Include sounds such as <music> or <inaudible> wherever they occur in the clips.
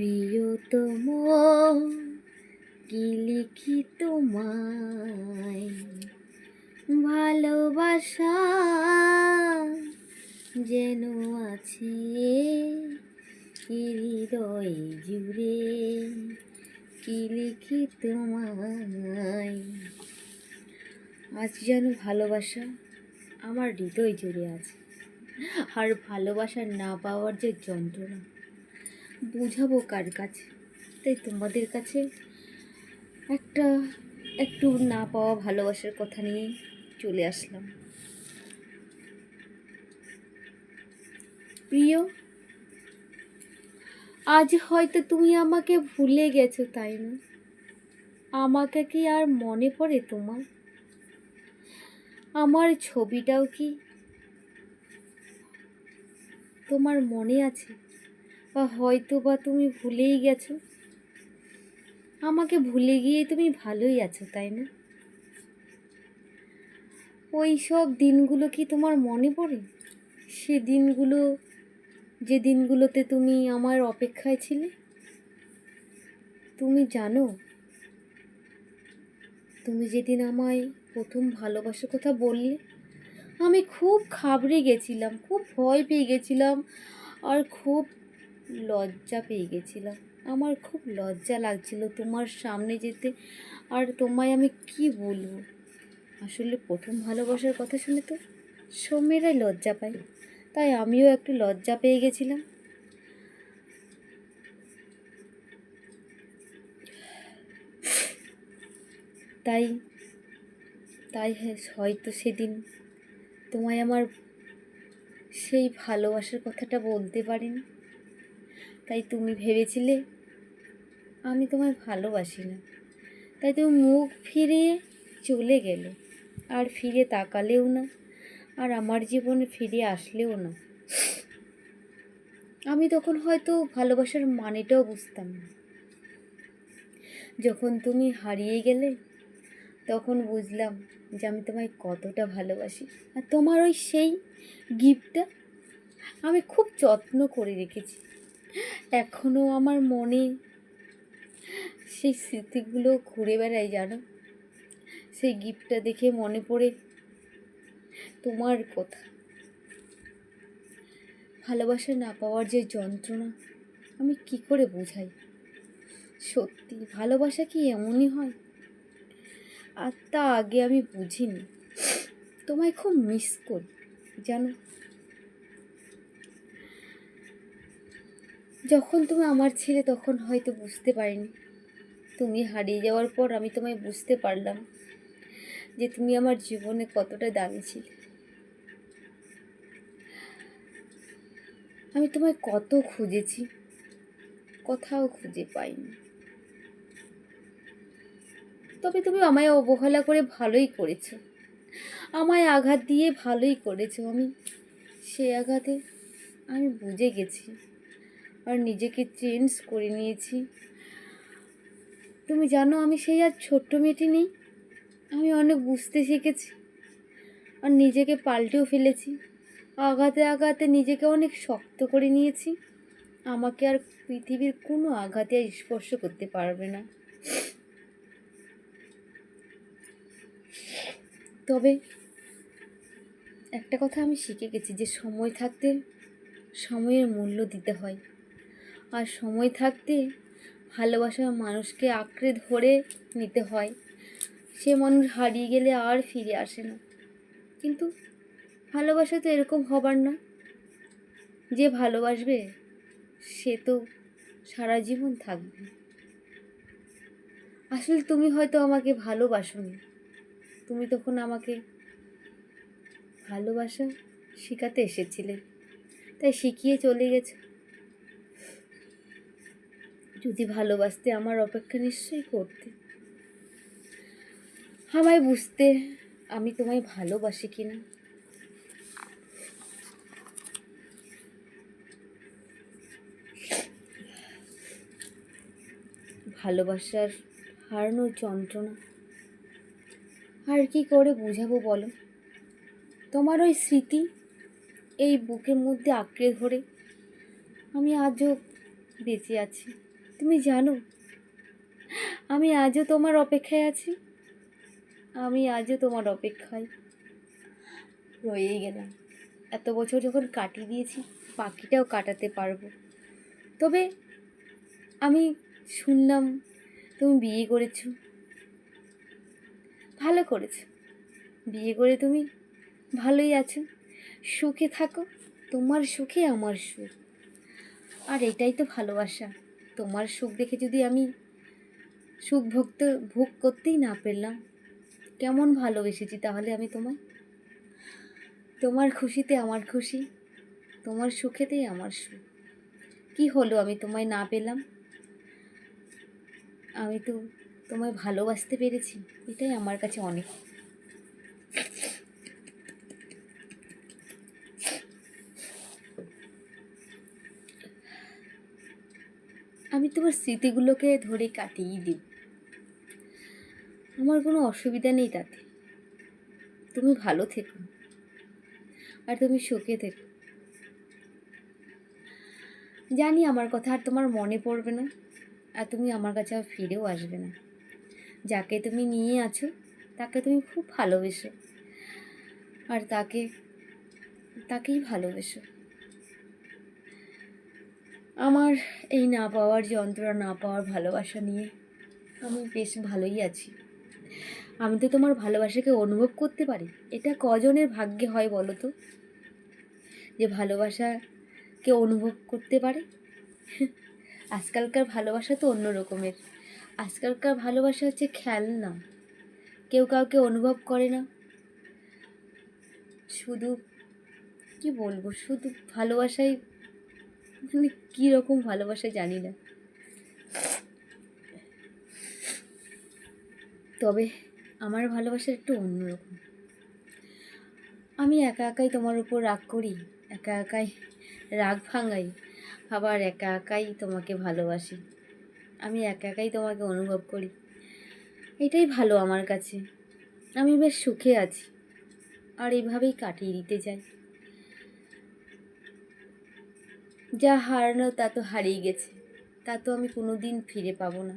প্রিয়তম, কি লিখি তোমায়? ভালোবাসা যেন আছে হৃদয় জুড়ে, কি লিখি তোমায়? আজ যেন ভালোবাসা আমার হৃদয় জুড়ে আছে? আর ভালোবাসা না পাওয়ার যে যন্ত্রণা বুঝাবো কার কাছে? তাই তোমাদের কাছে একটা, একটু না পাওয়া ভালোবাসার কথা নিয়ে চলে আসলাম। প্রিয়, আজ হয়তো তুমি আমাকে ভুলে গেছো, তাই না? আমাকে কি আর মনে পড়ে তোমার? আমার ছবিটাও কি তোমার মনে আছে? বা হয়তো বা তুমি ভুলেই গেছো। আমাকে ভুলে গিয়ে তুমি ভালোই আছো, তাই না? ওই সব দিনগুলো কি তোমার মনে পড়ে? সে দিনগুলো, যে দিনগুলোতে তুমি আমার অপেক্ষায় ছিলে? তুমি জানো, তুমি যেদিন আমায় প্রথম ভালোবাসার কথা বললে, আমি খুব খাবড়ে গেছিলাম, খুব ভয় পেয়ে গেছিলাম, আর খুব লজ্জা পেয়ে গেছিলাম। আমার খুব লজ্জা লাগছিল তোমার সামনে যেতে। আর তোমায় আমি কি বলব? আসলে প্রথম ভালোবাসার কথা শুনে তো সৌম্যেরাই লজ্জা পায় তাই আমিও একটু লজ্জা পেয়ে গেছিলাম। তাই তাই হ্যাঁ হয়তো সেদিন তোমায় আমার সেই ভালোবাসার কথাটা বলতে পারিনি। তাই তুমি ভেবেছিলে আমি তোমায় ভালোবাসি না। তাই তুমি মুখ ফিরিয়ে চলে গেলে, আর ফিরে তাকালেও না, আর আমার জীবনে ফিরে আসলেও না। আমি তখন হয়তো ভালোবাসার মানেটাও বুঝতাম না। যখন তুমি হারিয়ে গেলে, তখন বুঝলাম যে আমি তোমায় কতটা ভালোবাসি, আর তোমার ওই সেই গিফটটা আমি খুব যত্ন করে রেখেছি। এখনও আমার মনে সেই স্মৃতিগুলো ঘুরে বেড়ায় জানো? সেই গিফটটা দেখে মনে পড়ে তোমার কথা। ভালোবাসা না পাওয়ার যে যন্ত্রণা, আমি কি করে বোঝাই? সত্যি, ভালোবাসা কি এমনই হয়? আর তা আগে আমি বুঝিনি। তোমায় খুব মিস করি, জানো? যখন তুমি আমার ছিলে, তখন হয়তো বুঝতে পারিনি। তুমি হারিয়ে যাওয়ার পর আমি তোমায় বুঝতে পারলাম যে তুমি আমার জীবনে কতটা দামি ছিলে। আমি তোমায় কত খুঁজেছি, কোথাও খুঁজে পাইনি। তবে তুমি আমায় অবহেলা করে ভালোই করেছ। আমায় আঘাত দিয়ে ভালোই করেছ। আমি সে আঘাতে আমি বুঝে গেছি আর নিজেকে চেঞ্জ করে নিয়েছি। তুমি জানো আমি সেই আর ছোট্ট মেয়েটি নেই। আমি অনেক বুঝতে শিখেছি আর নিজেকে পাল্টেও ফেলেছি। আঘাতে আঘাতে নিজেকে অনেক শক্ত করে নিয়েছি। আমাকে আর পৃথিবীর কোনো আঘাতে আর স্পর্শ করতে পারবে না। তবে একটা কথা আমি শিখে গেছি যে সময় থাকতে সময়ের মূল্য দিতে হয়। আর সময় থাকতে ভালোবাসার মানুষকে আঁকড়ে ধরে নিতে হয়। সে মানুষ হারিয়ে গেলে আর ফিরে আসে না। কিন্তু ভালোবাসা তো এরকম হবার না। যে ভালোবাসবে, সে তো সারা জীবন থাকবে। আসলে তুমি হয়তো আমাকে ভালোবাসোনি। তুমি তখন আমাকে ভালোবাসা শেখাতে এসেছিলে। তাই শিখিয়ে চলে গেছে। যদি ভালোবাসতে আমার অপেক্ষা নিশ্চয়ই করতে। আমায় বুঝতে আমি তোমায় ভালোবাসি কিনা। ভালোবাসার হারানোর যন্ত্রণা। আর কি করে বুঝাবো বলো? তোমার ওই স্মৃতি এই বুকের মধ্যে আঁকড়ে ধরে আমি আজও বেঁচে আছি। তুমি জানো, আমি আজও তোমার অপেক্ষায় আছি। আমি আজও তোমার অপেক্ষায় রয়েই গেলাম। এত বছর যখন কাটিয়ে দিয়েছি, বাকিটাও কাটাতে পারব। তবে আমি শুনলাম তুমি বিয়ে করেছ। ভালো করেছ। বিয়ে করে তুমি ভালোই আছো। সুখে থাকো। তোমার সুখে আমার সুখ। আর এটাই তো ভালোবাসা। তোমার সুখ দেখে যদি আমি সুখ ভোগতে, ভোগ করতেই না পেলাম কেমন ভালোবেসেছি তাহলে আমি তোমায়? তোমার খুশিতে আমার খুশি, তোমার সুখেতেই আমার সুখ। কি হলো আমি তোমায় না পেলাম? আমি তো তোমায় ভালোবাসতে পেরেছি, এটাই আমার কাছে অনেক। আমি তোমার স্মৃতিগুলোকে ধরে কাটিয়ে দিই। আমার কোনো অসুবিধা নেই তাতে। তুমি ভালো থেকো। আর তুমি সুখে থেকো। জানি আমার কথা আর তোমার মনে পড়বে না, আর তুমি আমার কাছে আর ফিরেও আসবে না। যাকে তুমি নিয়ে আছো, তাকে তুমি খুব ভালোবেসো। আর তাকে, তাকেই ভালোবেসো। আমার এই না পাওয়ার যন্ত্রণা, না পাওয়ার ভালোবাসা নিয়ে আমি বেশ ভালোই আছি। আমি তো তোমার ভালোবাসাকে অনুভব করতে পারি। এটা কজনের ভাগ্যে হয় বলো তো? যে ভালোবাসাকে অনুভব করতে পারে? <laughs> আজকালকার ভালোবাসা তো অন্য রকমের। আজকালকার ভালোবাসা হচ্ছে খেলনা। কেউ কাউকে অনুভব করে না। শুধু, কি বলব? শুধু ভালোবাসাই মানে কীরকম ভালোবাসা জানি না। তবে আমার ভালোবাসা একটু অন্যরকম আমি একা একাই তোমার উপর রাগ করি, একা একাই রাগ ভাঙাই, আবার একা একাই তোমাকে ভালোবাসি। আমি একা একাই তোমাকে অনুভব করি। এটাই ভালো আমার কাছে। আমি বেশ সুখে আছি। আর এইভাবেই কাটিয়ে দিতে চাই। যা হারানো তা তো হারিয়ে গেছে। তা তো আমি কোনো দিন ফিরে পাবো না।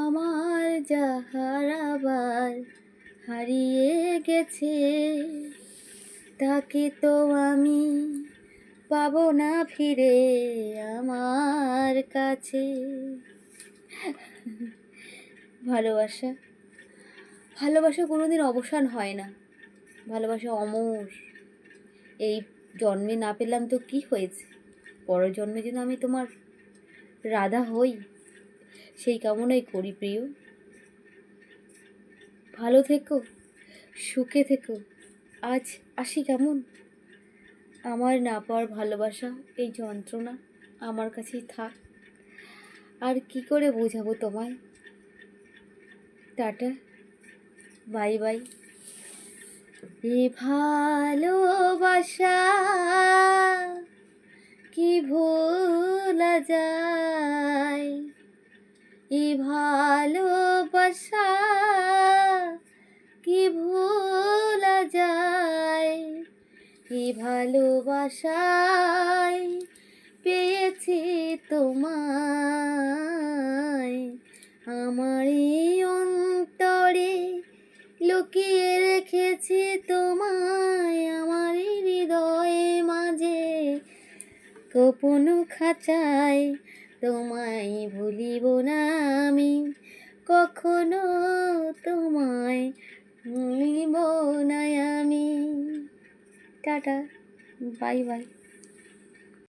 আমার যা হারাবার হারিয়ে গেছে, তাকে তো আমি পাবো না ফিরে আমার কাছে। ভালোবাসা ভালোবাসা কোনোদিন অবসান হয় না। ভালোবাসা অমর, এই জন্মে না পেলাম তো কি হয়েছে? জন্মে যেন আমি তোমার রাধা হই, সেই কামনাই করি প্রিয়। ভালো থেকো, সুখে থেকো, আজ আসি কেমন? আমার না পাওয়ার ভালোবাসা এই যন্ত্রণা আমার কাছেই থাক। আর কি করে বোঝাবো তোমায়? Tata, bye by. এ ভালোবাসা কি ভোলা যায়? এ ভালোবাসা কি ভোলা যায়? এ ভালোবাসায় পেয়েছি তোমায়। আমার অন্তরে লুকিয়ে রেখেছি তোমায় আমার হৃদয়ে মাঝে। গোপন খাঁচায় তোমায় ভুলিব না আমি। কখনো তোমায় ভুলিব না আমি। Tata, bye bye.